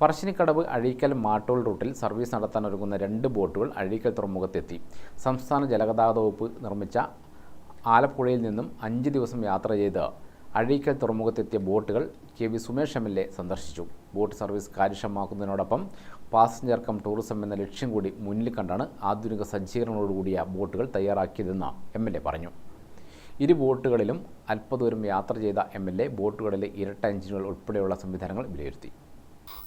പറശ്ശിനിക്കടവ് അഴീക്കൽ മാട്ടോൾ റൂട്ടിൽ സർവീസ് നടത്താൻ ഒരുങ്ങുന്ന രണ്ട് ബോട്ടുകൾ അഴീക്കൽ തുറമുഖത്തെത്തി. സംസ്ഥാന ജലഗതാഗത വകുപ്പ് നിർമ്മിച്ച ആലപ്പുഴയിൽ നിന്നും അഞ്ച് ദിവസം യാത്ര ചെയ്ത് അഴീക്കൽ തുറമുഖത്തെത്തിയ ബോട്ടുകൾ K V Sumesh M L A സന്ദർശിച്ചു. ബോട്ട് സർവീസ് കാര്യക്ഷമമാക്കുന്നതിനോടൊപ്പം പാസഞ്ചർ കം ടൂറിസം എന്ന ലക്ഷ്യം കൂടി മുന്നിൽ കണ്ടാണ് ആധുനിക സജ്ജീകരണങ്ങളോടുകൂടിയ ബോട്ടുകൾ തയ്യാറാക്കിയതെന്ന് എം എൽ എ പറഞ്ഞു. ഇരു ബോട്ടുകളിലും അല്പദൂരം യാത്ര ചെയ്ത എം എൽ എ ബോട്ടുകളിലെ ഇരട്ട എഞ്ചിനുകൾ ഉൾപ്പെടെയുള്ള സംവിധാനങ്ങൾ വിലയിരുത്തി.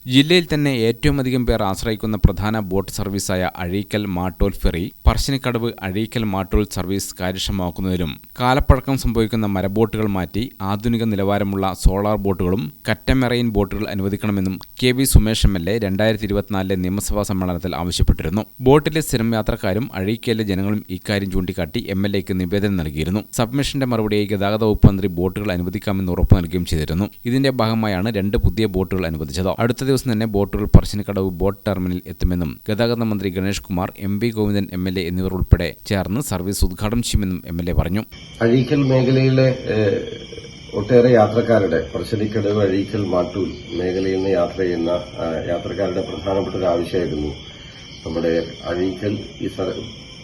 ജില്ലയിൽ തന്നെ ഏറ്റവും അധികം പേർ ആശ്രയിക്കുന്ന പ്രധാന ബോട്ട് സർവീസായ അഴീക്കൽ മാട്ടോൽ ഫെറി പറശ്ശിനിക്കടവ് അഴീക്കൽ മാട്രോൾ സർവീസ് കാര്യക്ഷമമാക്കുന്നതിലും കാലപ്പഴക്കം സംഭവിക്കുന്ന മരബോട്ടുകൾ മാറ്റി ആധുനിക നിലവാരമുള്ള സോളാർ ബോട്ടുകളും കറ്റമെറൈൻ ബോട്ടുകൾ അനുവദിക്കണമെന്നും K V Sumesh M L A രണ്ടായിരത്തി ഇരുപത്തിനാലിലെ നിയമസഭാ സമ്മേളനത്തിൽ ആവശ്യപ്പെട്ടിരുന്നു. ബോട്ടിലെ സ്ഥിരം യാത്രക്കാരും അഴീക്കലിലെ ജനങ്ങളും ഇക്കാര്യം ചൂണ്ടിക്കാട്ടി എം എൽ എക്ക് നിവേദനം നൽകിയിരുന്നു. സബ്മിഷന്റെ മറുപടിയായി ഗതാഗത വകുപ്പ് മന്ത്രി ബോട്ടുകൾ അനുവദിക്കാമെന്ന് ഉറപ്പു നൽകുകയും ചെയ്തിരുന്നു. ഇതിന്റെ ഭാഗമായാണ് രണ്ട് പുതിയ ബോട്ടുകൾ അനുവദിച്ചത്. അടുത്ത ദിവസം തന്നെ ബോട്ടുകൾ പറശ്ശിനിക്കടവ് ബോട്ട് ടെർമിനൽ എത്തുമെന്നും ഗതാഗത മന്ത്രി Ganesh Kumar M V Govindan M L A എന്നിവർ ഉൾപ്പെടെ ചേർന്ന് സർവീസ് ഉദ്ഘാടനം ചെയ്യുമെന്നും എം എൽ എ പറഞ്ഞു. അഴീക്കൽ മേഖലയിലെ ഒട്ടേറെ യാത്രക്കാരുടെ പറശ്ശിനിക്കടവ് അഴീക്കൽ മാട്ടൂൽ മേഖലയിൽ നിന്ന് യാത്ര ചെയ്യുന്ന യാത്രക്കാരുടെ പ്രധാനപ്പെട്ട ഒരു ആവശ്യമായിരുന്നു. നമ്മുടെ അഴീക്കൽ ഈ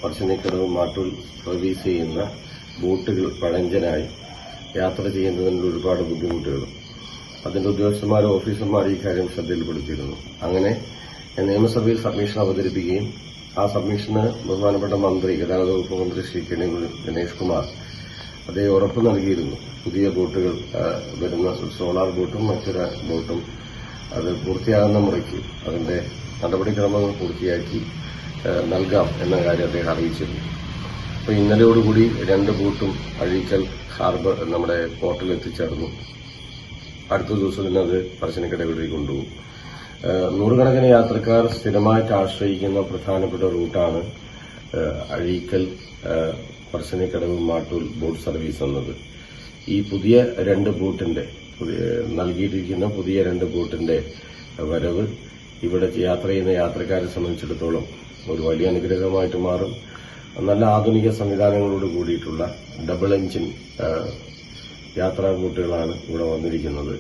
പറശ്ശിനിക്കടവ് മാട്ടൂൽ സർവീസ് ചെയ്യുന്ന ബോട്ടുകൾ പഴഞ്ചനായി യാത്ര ചെയ്യുന്നതിനുള്ള ഒരുപാട് ബുദ്ധിമുട്ടുകൾ. അതിന്റെ ഉദ്യോഗസ്ഥന്മാരും ഓഫീസർമാരും ഈ കാര്യം ശ്രദ്ധയിൽപ്പെടുത്തിയിരുന്നു. അങ്ങനെ നിയമസഭയിൽ സബ്മിഷൻ അവതരിപ്പിക്കുകയും ആ സബ്മിഷന് ബഹുമാനപ്പെട്ട മന്ത്രി ഗതാഗത വകുപ്പ് മന്ത്രി ശ്രീ കെണി ഗണേഷ് കുമാർ അദ്ദേഹം ഉറപ്പ് നൽകിയിരുന്നു. പുതിയ ബോട്ടുകൾ വരുന്ന സോളാർ ബോട്ടും മറ്റൊരു ബോട്ടും അത് പൂർത്തിയാകുന്ന മുറയ്ക്ക് അതിന്റെ നടപടിക്രമങ്ങൾ പൂർത്തിയാക്കി നൽകാം എന്ന കാര്യം അദ്ദേഹം അറിയിച്ചിരുന്നു. അപ്പൊ ഇന്നലെയോടുകൂടി രണ്ട് ബോട്ടും അഴീക്കൽ ഹാർബർ നമ്മുടെ പോർട്ടിൽ എത്തിച്ചേർന്നു അടുത്ത ദിവസം തന്നെ അത് പറശ്ശിനിക്കടവിലേക്ക് കൊണ്ടുപോകും. നൂറുകണക്കിന് യാത്രക്കാർ സ്ഥിരമായിട്ട് ആശ്രയിക്കുന്ന പ്രധാനപ്പെട്ട റൂട്ടാണ് അഴീക്കൽ പറശ്ശിനിക്കടവ് മാട്ടൂൽ ബോട്ട് സർവീസ് എന്നത്. ഈ പുതിയ രണ്ട് ബോട്ടിന്റെ നൽകിയിരിക്കുന്ന പുതിയ രണ്ട് ബോട്ടിന്റെ വരവ് ഇവിടെ യാത്ര ചെയ്യുന്ന യാത്രക്കാരെ സംബന്ധിച്ചിടത്തോളം ഒരു വലിയ അനുഗ്രഹമായിട്ട് മാറും. നല്ല ആധുനിക സംവിധാനങ്ങളോട് കൂടിയിട്ടുള്ള ഡബിൾ എഞ്ചിൻ യാത്രാ ബോട്ടുകളാണ് ഇവിടെ വന്നിരിക്കുന്നത്.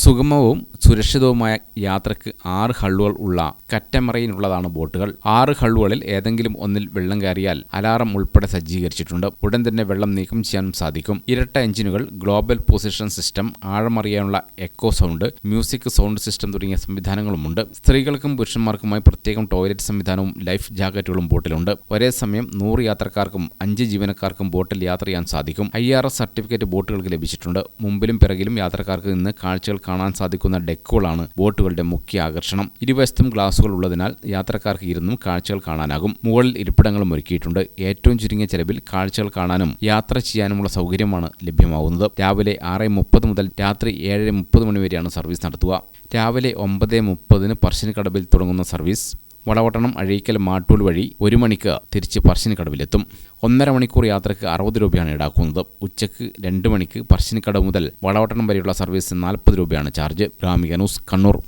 സുഗമവും സുരക്ഷിതവുമായ യാത്രയ്ക്ക് ആറ് ഹള്ളുകൾ ഉള്ള കറ്റമറയിനുള്ളതാണ് ബോട്ടുകൾ. ആറ് ഹള്ളുകളിൽ ഏതെങ്കിലും ഒന്നിൽ വെള്ളം കയറിയാൽ അലാറം ഉൾപ്പെടെ സജ്ജീകരിച്ചിട്ടുണ്ട്. ഉടൻ തന്നെ വെള്ളം നീക്കം ചെയ്യാനും സാധിക്കും. ഇരട്ട എഞ്ചിനുകൾ global position system ആഴമറിയാനുള്ള echo sound music sound system തുടങ്ങിയ സംവിധാനങ്ങളുമുണ്ട്. സ്ത്രീകൾക്കും പുരുഷന്മാർക്കുമായി പ്രത്യേകം ടോയ്ലറ്റ് സംവിധാനവും ലൈഫ് ജാക്കറ്റുകളും ബോട്ടിലുണ്ട്. ഒരേ സമയം നൂറ് യാത്രക്കാർക്കും അഞ്ച് ജീവനക്കാർക്കും ബോട്ടിൽ യാത്ര ചെയ്യാൻ സാധിക്കും. ഐ സർട്ടിഫിക്കറ്റ് ബോട്ടുകൾക്ക് ലഭിച്ചിട്ടുണ്ട്. മുമ്പിലും പിറകിലും യാത്രക്കാർക്ക് നിന്ന് കാഴ്ചകൾ കാണാൻ സാധിക്കുന്ന ഡെക്കുകളാണ് ബോട്ടുകളുടെ മുഖ്യ ആകർഷണം. ഇരുവശത്തും ഗ്ലാസുകൾ ഉള്ളതിനാൽ യാത്രക്കാർക്ക് ഇരുന്നും കാഴ്ചകൾ കാണാനാകും. മുകളിൽ ഇരിപ്പിടങ്ങളും ഒരുക്കിയിട്ടുണ്ട്. ഏറ്റവും ചുരുങ്ങിയ ചെലവിൽ കാഴ്ചകൾ കാണാനും യാത്ര ചെയ്യാനുമുള്ള സൗകര്യമാണ് ലഭ്യമാവുന്നത് രാവിലെ ആറ് മുപ്പത് മുതൽ രാത്രി ഏഴ് മുപ്പത് മണിവരെയാണ് സർവീസ് നടത്തുക. രാവിലെ ഒമ്പത് മുപ്പതിന് പറശ്ശിനിക്കടവിൽ തുടങ്ങുന്ന സർവീസ്. വളവട്ടണം അഴീക്കൽ മാട്ടൂൽ വഴി ഒരു മണിക്ക് തിരിച്ച് പറശ്ശിനിക്കടവിലെത്തും. ഒന്നര മണിക്കൂർ യാത്രയ്ക്ക് അറുപത് രൂപയാണ് ഈടാക്കുന്നത്. ഉച്ചയ്ക്ക് രണ്ട് മണിക്ക് പറശ്ശിനിക്കടവ് മുതൽ വടവട്ടണം വരെയുള്ള സർവീസ് നാൽപ്പത് രൂപയാണ് ചാർജ്. ഗ്രാമിക ന്യൂസ് കണ്ണൂർ.